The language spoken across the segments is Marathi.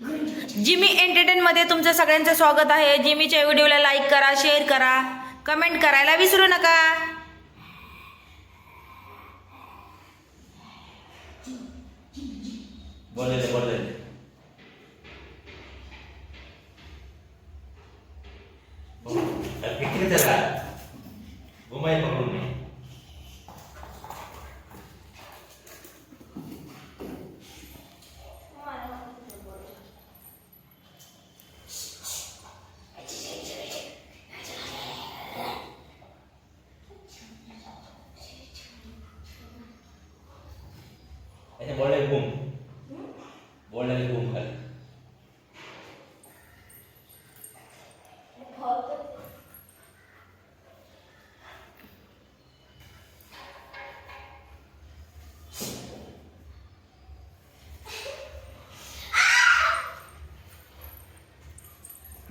जिमी एंटरटेनमध्ये तुमचं सगळ्यांचं स्वागत आहे. जिमीच्या व्हिडिओला लाईक करा शेअर करा कमेंट करायला विसरू नका. बोललेले बोललेले. हो. घूम. बोलले घूम खाली.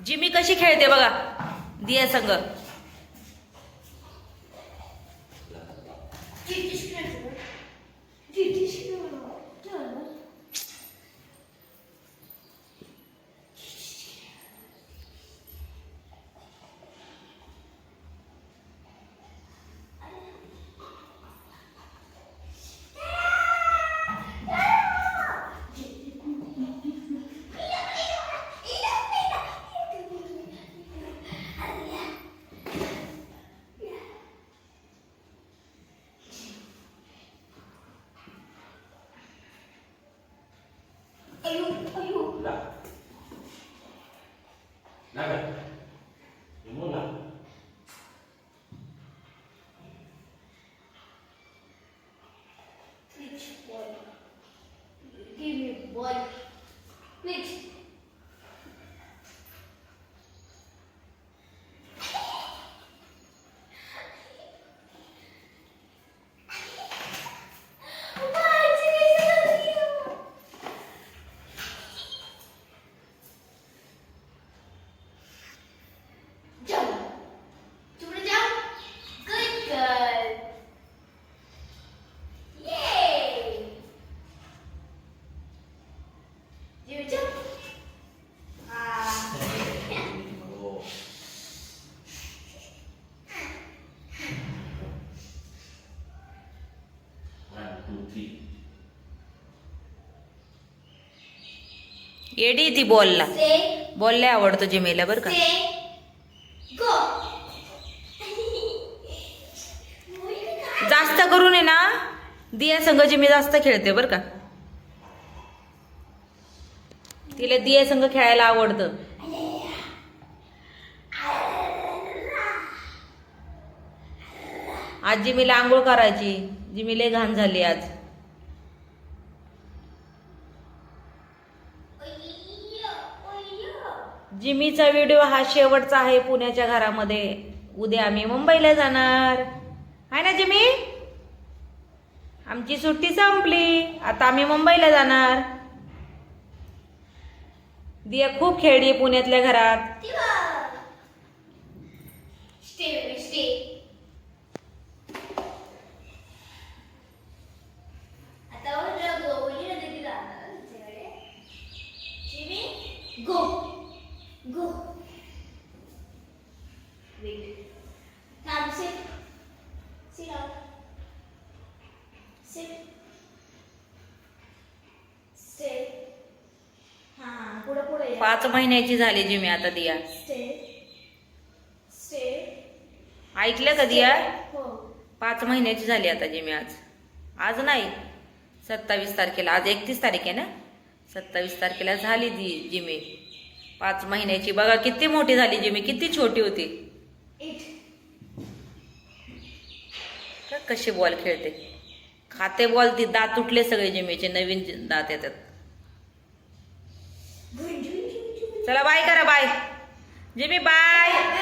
जिमी कशी खेळते बघा. दिया संग give me a. Next. येडी ती बॉलला. Say, बॉल लय आवडतो जिमीला बरं का. जास्त करून आहे ना दिया संघ जिमी जास्त खेळते बरं का. तिला दिये संघ खेळायला आवडतं. आज जिमीला आंघोळ करायची. जिमीले घाण झाली आज. जिमीचा व्हिडिओ हा शेवटचा आहे पुण्याच्या घरामध्ये. उद्या आम्ही मुंबईला जाणार. आहे ना जिमी? आमची सुट्टी संपली. आता आम्ही मुंबईला जाणार. दिया खूप खेळली पुण्यातल्या घरात. Stay, baby, आता go. go. पाच महिन्याची झाली जिमी आता दिया. ऐकलं का दिया? हो. पाच महिन्याची झाली आता जिमी आज. आज नाही. सत्तावीस तारखेला. आज एकतीस तारीख आहे ना? सत्तावीस तारखेला झाली दी जिमी. पाच महिन्याची. बघा किती मोठी झाली जिमी. किती छोटी होती. कशी बॉल खेळते. खाते बॉल ती दात तुटले सगळे जिमीचे. नवीन दात येतात. चला बाय करा बाय. Jimmy bye.